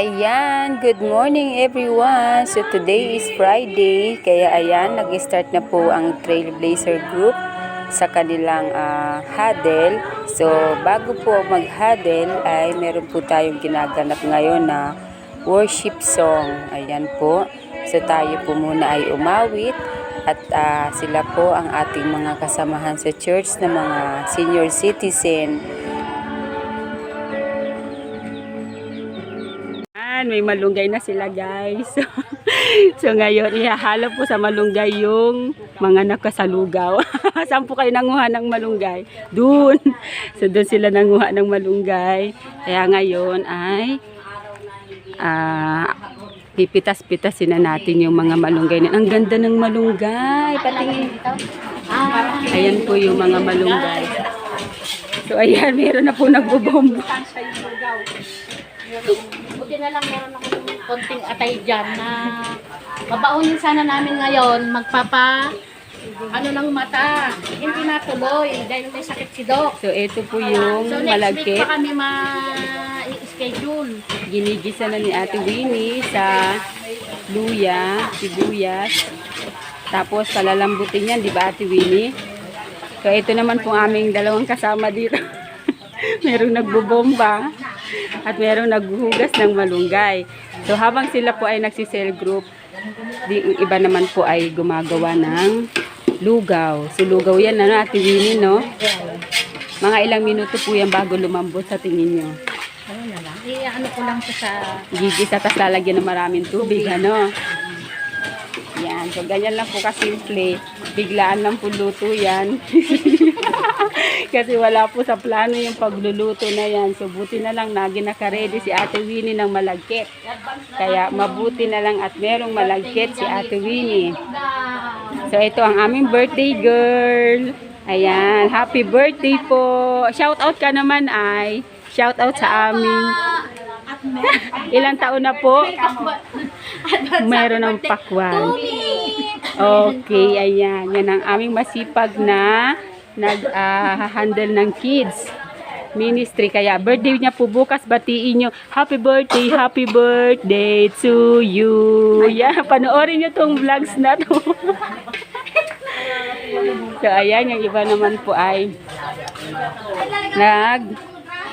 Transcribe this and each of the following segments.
Ayan, good morning everyone. So today is Friday, kaya ayan, nag-start na po ang Trailblazer Group sa kanilang ah, huddle. So bago po mag-huddle ay meron po tayong ginaganap ngayon na worship song. Ayan po. So tayo po muna ay umawit at ah, sila po ang ating mga kasamahan sa church na mga senior citizen. May malunggay na sila guys. so ngayon, ihahalo po sa malunggay yung mga nakasalugaw. Saan po kayo nanguha ng malunggay? Doon. So doon sila nanguha ng malunggay. Kaya ngayon ay ah pipitas-pitasin na natin yung mga malunggay. Ang ganda ng malunggay. Patingin. Ayan po yung mga malunggay. So ayan, meron na po nagbubomba. Buti na lang meron ako ng konting atay dyan na babaunin sana namin ngayon magpapa ano ng mata. Hindi natuloy dahil may sakit si Doc. So ito po yung So next week malagkit. pa kami ma-schedule. Ginigisa na ni Ate Winnie sa luya, sibuyas. Tapos palalambutin yan, di ba Ate Winnie? So ito naman po aming dalawang kasama dito. merong nagbubomba at merong naghuhugas ng malunggay. So habang sila po ay nagsisell group, di, iba naman po ay gumagawa ng lugaw. So lugaw yan, ano Ate Winnie, no? Mga ilang minuto po yan bago lumambot sa tingin nyo. Ano na lang. Eh, ano ko lang siya sa... gigisa tapos lalagyan ng maraming tubig, ano. Yan, so ganyan lang po kasimple. Biglaan lang po luto yan. Kasi wala po sa plano yung pagluluto na yan. So buti na lang na ginakaredy si Ate Winnie ng malagkit. Kaya mabuti na lang at merong malagkit si Ate Winnie. So ito ang aming birthday girl. Ayan, happy birthday po. Shout out ka naman ay. Shout out sa aming Ilang taon na po? Meron ng pakwan. Okay, ayan. Yan ang aming masipag na nag-handle ng kids ministry. Kaya birthday niya po bukas. Batiin nyo. Happy birthday, happy birthday to you. Yan, panoorin nyo tong vlogs na to. so, ayan. Yung iba naman po ay nag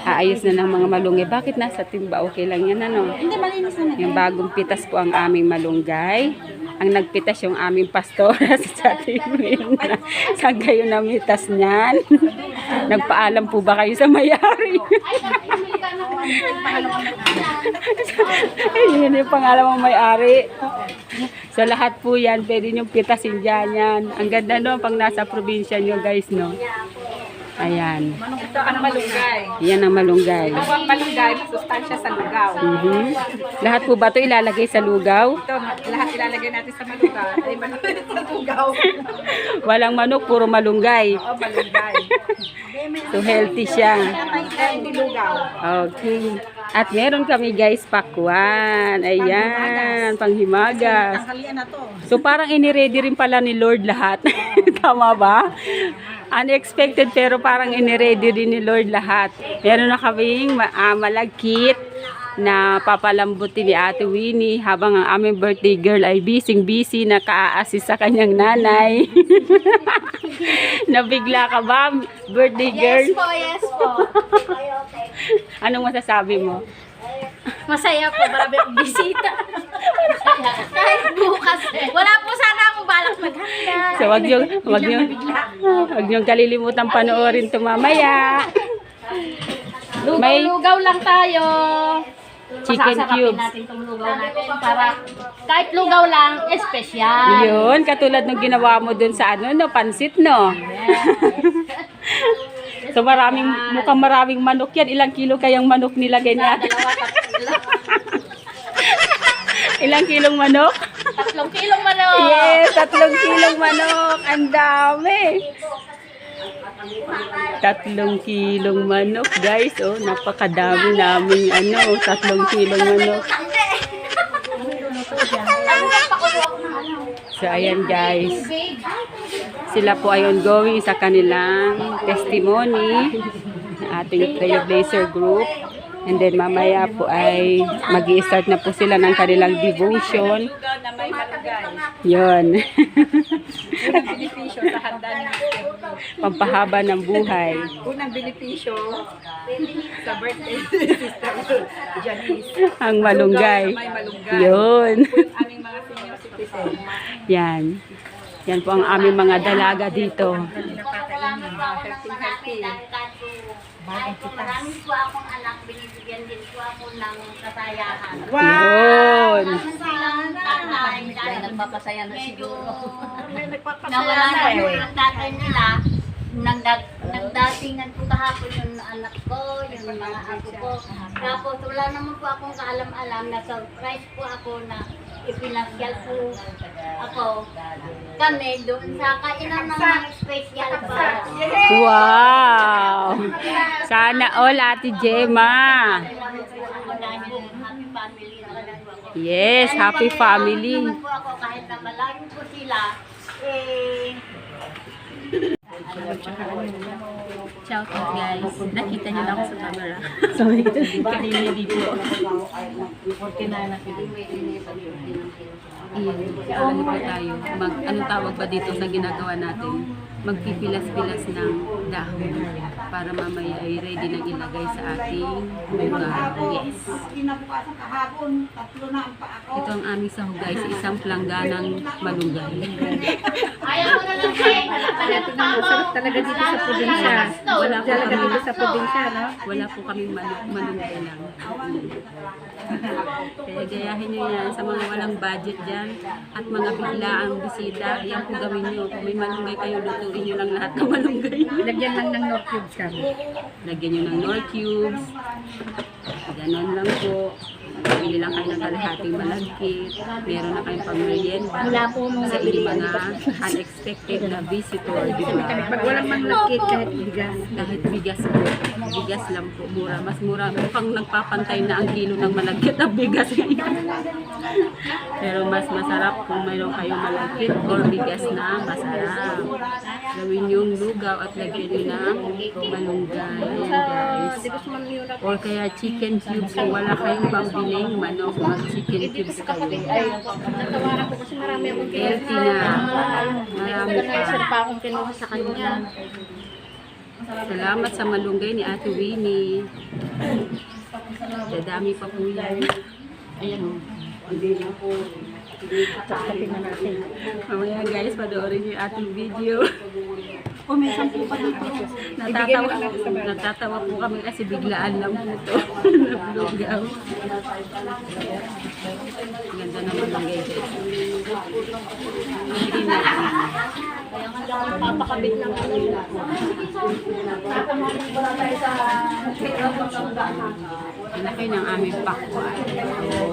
aayos na ng mga malunggay. Bakit nasa timba? Okay lang yan, ano? Hindi, malinis naman. Yung bagong pitas po ang aming malunggay. Ang nagpitas yung aming pastora sa Timin. Saan kayo namitas niyan? Nagpaalam po ba kayo sa mayari? Yun yung pangalan ng may-ari. So lahat po yan, pwede nyo pitasin dyan yan. Ang ganda no, pang nasa probinsya nyo guys, no? Ayan. Ito ang malunggay. Yan ang malunggay. Ito ang malunggay, masustansya sa lugaw. Mhm. Lahat po ba ito ilalagay sa lugaw? Ito, lahat ilalagay natin sa malunggay. Ay, malunggay sa lugaw. Walang manok, puro malunggay. O, malunggay. So healthy siya. Hindi lugaw. Okay. At meron kami guys pakwan. Ayan, panghimagas. So parang iniready rin pala ni Lord lahat. Tama ba? Unexpected pero parang iniready rin ni Lord lahat. Meron na kaming ah, malagkit na papalambutin ni Ate Winnie habang ang aming birthday girl ay busy-busy na ka-assist sa kanyang nanay. Nabigla ka ba, birthday girl? Yes po, yes po. Anong masasabi mo? Masaya po, marami akong bisita. Kahit bukas. Wala po sana akong balak maghanda. So wag niyo wag niyo wag niyo kalilimutan panoorin to mamaya. May Lugaw-lugaw lang tayo. Chicken cubes. natin itong lugaw natin para kahit lugaw lang, espesyal. Yun, katulad ng ginawa mo dun sa ano, no, pansit, no? so maraming, mukhang maraming manok yan. Ilang kilo kayang manok nilagay natin? Dalawa, tatlo, Ilang kilong manok? tatlong kilong manok. Yes, tatlong kilong manok. Ang dami. Tatlong kilong manok, guys. Oh, napakadami naming ano, tatlong kilong manok. So, ayan guys. Sila po ay ongoing sa kanilang testimony ng ating Trailblazer group. And then mamaya po ay mag start na po sila ng kanilang devotion. Yon. Unang benepisyo sa handa. Pampahaba ng buhay. Unang benepisyo sa birthday Sister Janice. Ang malunggay. Yung aming mga senior citizen. Yan. Yan po ang aming mga dalaga dito. Kahit po marami po akong anak, binibigyan din po ako ng. Silang tatay, dahil nagpapasaya na siguro. Nagpapasaya Nawala na eh. yung tatay nila. Nagdag, nagdatingan po kahapon yung anak ko, yung mga apo ko. Tapos wala naman po akong kaalam-alam na surprise po ako na ipinasyal po ako kami doon sa kainan ng mga special pa. Wow! Sana all, Ate Gemma. Yes, happy family. Kahit na malayo po sila, eh, Shout out guys. Nakita niyo na ako sa camera. Sorry. Kanina di po. Iyan, ano po tayo? Mag, anong tawag ba dito sa ginagawa natin? Magpipilas-pilas ng dahon para mamaya ay ready na ilagay sa ating lugar. Yes. Ito ang aming sahog guys, isang plangganang malunggay. ayaw ko na lang kayo. Sarap talaga dito sa probinsya. Wala po kami, dito sa probinsya, no? wala po kaming mal- malunggay lang. Kaya gayahin nyo yan sa mga walang budget dyan at mga biglaang bisita. Yan po gawin nyo. Kung may malunggay kayo, lutuin nyo lang lahat ng malunggay. Lagyan lang ng North Cubes kami. Lagyan nyo ng nor cubes. Ganon lang po. Bili lang kayo ng kalahating malagkit. Meron na kayong pamerienda. Wala po mong Sa inyong mga unexpected na visitor, di ba? Pag walang manglakit, kahit bigas. Kahit bigas po. Bigas lang po. Mura. Mas mura. Mukhang nagpapantay na ang kilo ng malagkit na bigas ngayon. Pero mas masarap kung mayroon kayong malagkit or bigas na masarap. Gawin yung lugaw at lagyan nyo ng malunggay. Guys. Or kaya chicken cubes. Kung wala kayong pambiling manok, mag chicken cubes kayo. Natawaran ko kasi marami akong Healthy na. Marami pa. Organizer pa akong kinuha sa kanya. Salamat sa malunggay ni Ate Winnie. Dadami pa po yan. Ayan o. Mamaya guys, panoorin niyo ating video. Pumisan po pa dito. Natatawa, natatawa po kami kasi biglaan lang po ito. Nablugaw. Ganda naman ng guys. Kaya nga lang papakabit ng ano. Ang laki ng aming pakwan.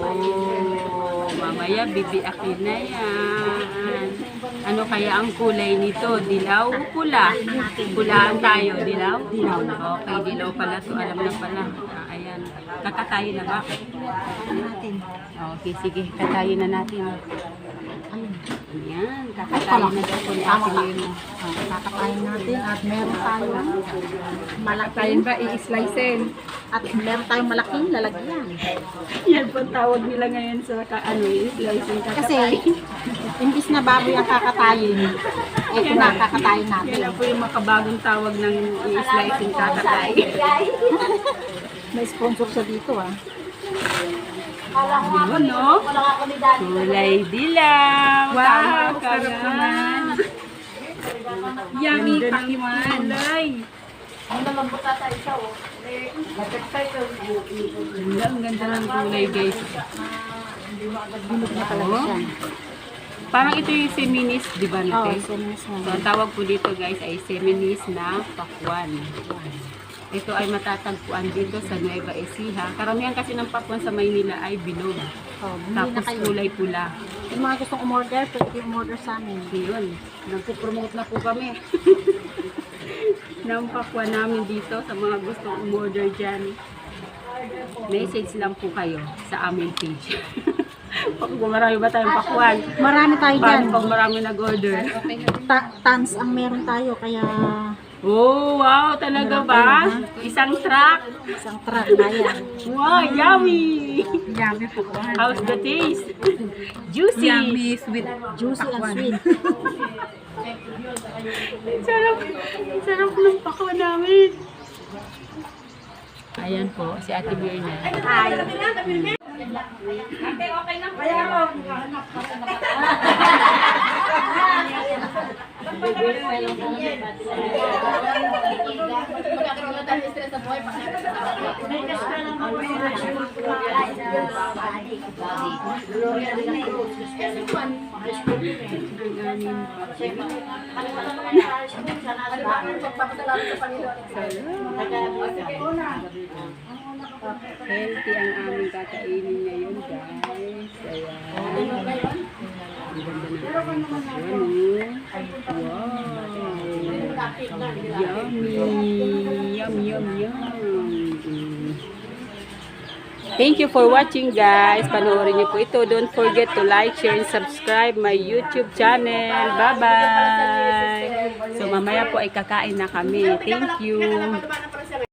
Oh, mamaya bibiakin na yan. Ano kaya ang kulay nito? Dilaw? Pula? Pulaan tayo. Dilaw? Dilaw. Okay, dilaw pala to. Alam na pala. Ah, ayan. Kakatayin na ba? Okay, sige. Katayin na natin. Ayan. Kakatayin na daw po ni Ate Mary. Kakakain natin at meron tayong Tayo ba i-slicein? at meron tayong malaking lalagyan. Yan po tawag nila ngayon sa ka, ano, slicing Kasi kakatayin. imbis na baboy ang kakatayin, ito na kakatayin natin. Yan po yung makabagong tawag ng i-slicing kakatayin. May sponsor sa dito ah. Yun, no? Kulay dilaw. Wow, sarap na. naman. Yummy Ganda ng pakiwan. kulay. Ang nalambot ata isa oh. Ang ganda ng kulay, guys. Oh. Parang ito yung seminis, di ba, Oh, Nate? semis So, ang tawag po dito, guys, ay seminis na pakwan. Ito ay matatagpuan dito sa Nueva Ecija. Karamihan kasi ng pakwan sa Maynila ay bilog. Oh, Tapos kulay pula. Yung mga gustong umorder, pwede umorder sa amin. Yun, nagpo-promote na po kami. ng pakwan namin dito sa mga gustong umorder dyan. Message lang po kayo sa aming page. Kung marami ba tayong pakwan? Marami tayo dyan. Paano pag marami nag-order? Ta- tons ang meron tayo, kaya Oh, wow, talaga ba? Isang truck? Isang truck na yan. Wow, yummy! Yummy po. How's the taste? Juicy! Yummy, sweet. Juicy and sweet. Sarap, sarap ng pakwa namin. Ayan po, si Ate Mirna. Healthy ang aming kakainin ngayon, guys. Ayan. Ang ganda ng Wow. Yummy. Yum, yum, yum. Thank you for watching guys. Panoorin niyo po ito. Don't forget to like, share, and subscribe my YouTube channel. Bye-bye. So mamaya po ay kakain na kami. Thank you.